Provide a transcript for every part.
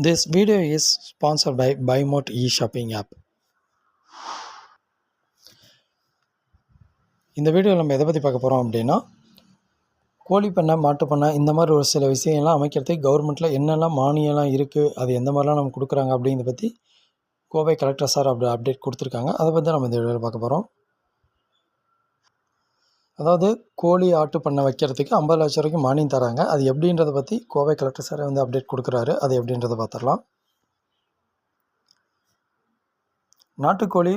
This video is sponsored by BuyMote e-shopping app. இந்த வீடியோவில் நம்ம எதை பற்றி பார்க்க போகிறோம் அப்படின்னா கோழி பண்ணை மாட்டு பண்ணை இந்த மாதிரி ஒரு சில விஷயங்கள்லாம் அமைக்கிறதுக்கு கவர்மெண்ட்டில் என்னெல்லாம் மானியம்லாம் இருக்குது அது எந்த மாதிரிலாம் நம்ம கொடுக்குறாங்க அப்படிங்கிறத பற்றி கோவை கலெக்டர் சார் அப்படி அப்டேட் கொடுத்துருக்காங்க அதை பற்றி தான் நம்ம இந்த வீடியோவில் பார்க்க போகிறோம் அதாவது கோழி ஆட்டு பண்ணை வைக்கிறதுக்கு ஐம்பது லட்சம் வரைக்கும் மானியம் தராங்க. அது எப்படின்றத பற்றி கோவை கலெக்டர் சார் வந்து அப்டேட் கொடுக்குறாரு. அது எப்படின்றத பார்த்துடலாம். நாட்டுக்கோழி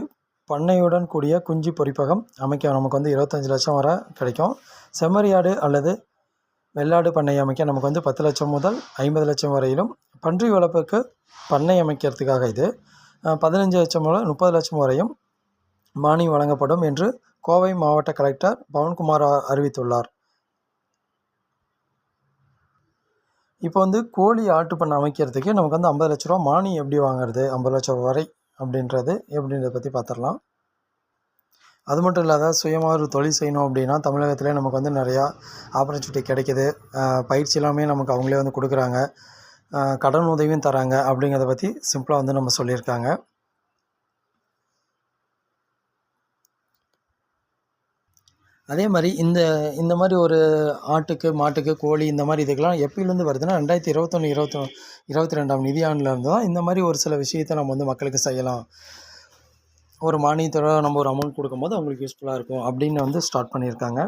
பண்ணையுடன் கூடிய குஞ்சு பொறிப்பகம் அமைக்க நமக்கு வந்து இருபத்தஞ்சி லட்சம் வரை கிடைக்கும். செம்மறியாடு அல்லது வெள்ளாடு பண்ணை அமைக்க நமக்கு வந்து பத்து லட்சம் முதல் ஐம்பது லட்சம் வரையிலும் பன்றி வளர்ப்புக்கு பண்ணை அமைக்கிறதுக்காக இது பதினஞ்சு லட்சம் முதல் முப்பது லட்சம் வரையும் மானியம் வழங்கப்படும் என்று கோவை மாவட்ட கலெக்டர் பவன்குமார் அறிவித்துள்ளார். இப்போ வந்து கோழி ஆட்டு பண்ணை அமைக்கிறதுக்கு நமக்கு வந்து ஐம்பது லட்ச ரூபா மானியம் எப்படி வாங்குறது? ஐம்பது லட்சம் வரை அப்படின்றது எப்படின்றத பற்றி பார்த்துடலாம் அது மட்டும் இல்லாத சுயமாக ஒரு தொழில் செய்யணும் அப்படின்னா தமிழகத்திலே நமக்கு வந்து நிறையா ஆப்பர்ச்சுனிட்டி கிடைக்கிது. பயிற்சி எல்லாமே நமக்கு அவங்களே வந்து கொடுக்குறாங்க. கடன் உதவியும் தராங்க அப்படிங்கிறத பற்றி சிம்பிளாக வந்து நம்ம சொல்லியிருக்காங்க. அதே மாதிரி இந்த இந்த மாதிரி ஒரு ஆட்டுக்கு மாட்டுக்கு கோழி இந்த மாதிரி இதுக்கெல்லாம் எப்பயிலேருந்து வருதுன்னா ரெண்டாயிரத்தி இருபத்தொன்று இருபத்தி இருபத்தி ரெண்டாம் நிதியாண்டுலேருந்து தான் இந்த மாதிரி ஒரு சில விஷயத்தை நம்ம வந்து மக்களுக்கு செய்யலாம். ஒரு மானியத்தோட நம்ம ஒரு அமௌண்ட் கொடுக்கும்போது அவங்களுக்கு யூஸ்ஃபுல்லாக இருக்கும் அப்படின்னு வந்து ஸ்டார்ட் பண்ணியிருக்காங்க.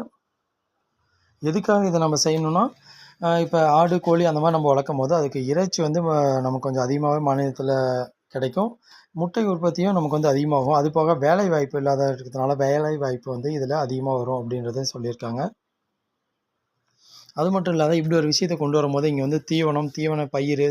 எதுக்காக இதை நம்ம செய்யணும்னா இப்போ ஆடு கோழி அந்த மாதிரி நம்ம வளர்க்கும் போது அதுக்கு இறைச்சி வந்து நம்ம கொஞ்சம் அதிகமாகவே மானியத்தில் கிடைக்கும். முட்டை உற்பத்தியும் நமக்கு வந்து அதிகமாகும். அது போக வேலை வாய்ப்பு இல்லாத இருக்கிறதுனால வேலை வாய்ப்பு வந்து இதில் அதிகமாக வரும் அப்படின்றத சொல்லியிருக்காங்க. அது மட்டும் இல்லாத இப்படி ஒரு விஷயத்தை கொண்டு வரும்போது இங்கே வந்து தீவனம் தீவன பயிர்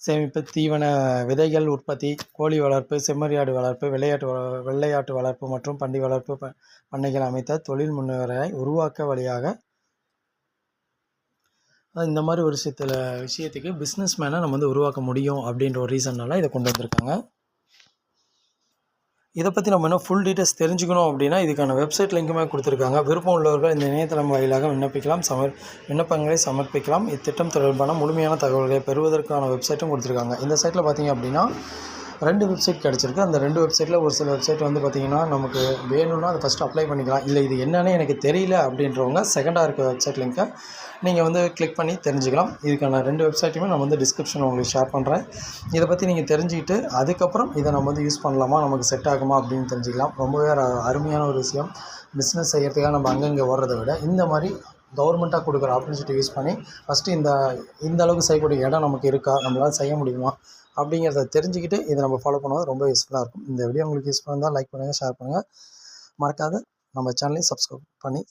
சேமிப்பு தீவன விதைகள் உற்பத்தி கோழி வளர்ப்பு செம்மறியாடு வளர்ப்பு விளையாட்டு வெள்ளையாட்டு வளர்ப்பு மற்றும் பண்டி வளர்ப்பு ப- பண்ணைகள் அமைத்த தொழில் முன்னேறை உருவாக்க வழியாக இந்த மாதிரி ஒரு சில விஷயத்துக்கு பிஸ்னஸ் மேனை நம்ம வந்து உருவாக்க முடியும் அப்படின்ற ஒரு ரீசன்னால இதை கொண்டு வந்திருக்காங்க. இதை பற்றி நம்ம என்ன ஃபுல் டீட்டெயில்ஸ் தெரிஞ்சுக்கணும் அப்படின்னா இதுக்கான வெப்சைட் லிங்க்குமே கொடுத்துருக்காங்க. விருப்பம் உள்ளவர்கள் இந்த இணையதளம் வாயிலாக விண்ணப்பிக்கலாம் சமர் விண்ணப்பங்களை சமர்ப்பிக்கலாம். இத்திட்டம் தொடர்பான முழுமையான தகவல்களை பெறுவதற்கான வெப்சைட்டும் கொடுத்துருக்காங்க. இந்த சைட்டில் பார்த்தீங்க அப்படின்னா ரெண்டு வெப்சைட் கிடச்சிருக்கு. அந்த ரெண்டு வெப்சைட்டில் ஒரு சில வெப்சைட் வந்து பார்த்திங்கன்னா நமக்கு வேணும்னா அதை ஃபஸ்ட்டு அப்ளை பண்ணிக்கலாம். இல்லை இது என்னென்னு எனக்கு தெரியல அப்படின்றவங்க செகண்டாக இருக்க வெப்சைட் லிங்க்கை நீங்கள் வந்து கிளிக் பண்ணி தெரிஞ்சுக்கலாம். இதுக்கான ரெண்டு வெப்சைட்டுமே நான் வந்து டிஸ்கிரிப்ஷன் உங்களுக்கு ஷேர் பண்ணுறேன் இதை பற்றி நீங்கள் தெரிஞ்சுக்கிட்டு அதுக்கப்புறம் இதை நம்ம வந்து யூஸ் பண்ணலாமா நமக்கு செட் ஆகுமா அப்படின்னு தெரிஞ்சுக்கலாம். ரொம்பவே அருமையான ஒரு விஷயம். பிஸ்னஸ் செய்கிறதுக்காக நம்ம அங்கங்கே ஓடுறதை விட இந்த மாதிரி கவர்மெண்ட்டாக கொடுக்குற ஆப்பர்ச்சுனிட்டி யூஸ் பண்ணி ஃபஸ்ட்டு இந்த இந்த அளவுக்கு செய்யக்கூடிய இடம் நமக்கு இருக்கா? நம்மளால் செய்ய முடியுமா? அப்படிங்கிறத தெரிஞ்சுக்கிட்டு இதை நம்ம ஃபாலோ பண்ணுவது ரொம்ப யூஸ்ஃபுல்லாக இருக்கும். இந்த வீடியோ உங்களுக்கு யூஸ்ஃபுல்லாக இருந்தால் லைக் பண்ணுங்கள் ஷேர் பண்ணுங்கள் மறக்காத நம்ம சேனலையும் சப்ஸ்கிரைப் பண்ணி